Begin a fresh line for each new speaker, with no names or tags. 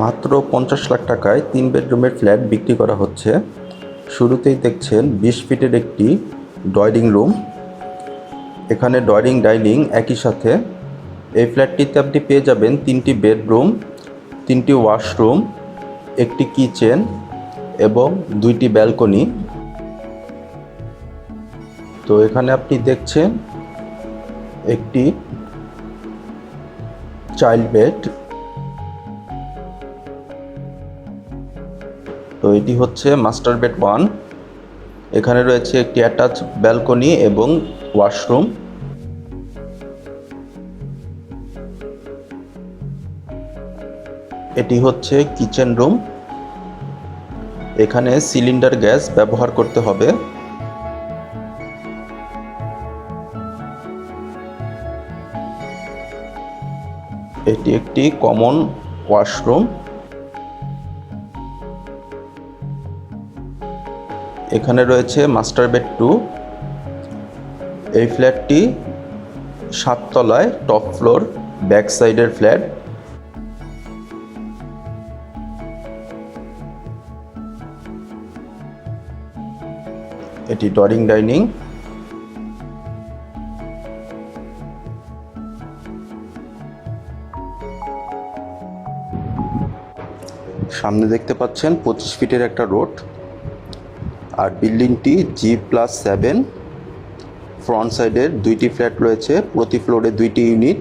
মাত্র পঞ্চাশ লাখ টাকায় তিন বেডরুমের ফ্ল্যাট বিক্রি করা হচ্ছে। শুরুতেই দেখছেন বিশ ফিটের একটি ড্রয়িং রুম। এখানে ড্রয়িং ডাইনিং একই সাথে। এই ফ্ল্যাটটিতে আপনি পেয়ে যাবেন তিনটি বেডরুম, তিনটি ওয়াশরুম, একটি কিচেন এবং দুইটি ব্যালকনি। তো এখানে আপনি দেখছেন একটি চাইল্ড বেড তো এটি হচ্ছে মাস্টার বেড ওয়ান এখানে রয়েছে একটি অ্যাটাচ ব্যালকনি এবং ওয়াশরুম এটি হচ্ছে কিচেন রুম এখানে সিলিন্ডার গ্যাস ব্যবহার করতে হবে। এটি একটি কমন ওয়াশরুম এখানে রয়েছে মাস্টার বেড টু। এই ফ্ল্যাটটি সাততলায়, টপ ফ্লোর, ব্যাক সাইডের ফ্ল্যাট। এটি ডরিং ডাইনিং। সামনে দেখতে পাচ্ছেন পঁচিশ ফিটের একটা রোড। আর বিল্ডিংটি জি প্লাস সেভেন ফ্রন্ট সাইডের দুইটি ফ্ল্যাট রয়েছে প্রতি ফ্লোরে দুইটি ইউনিট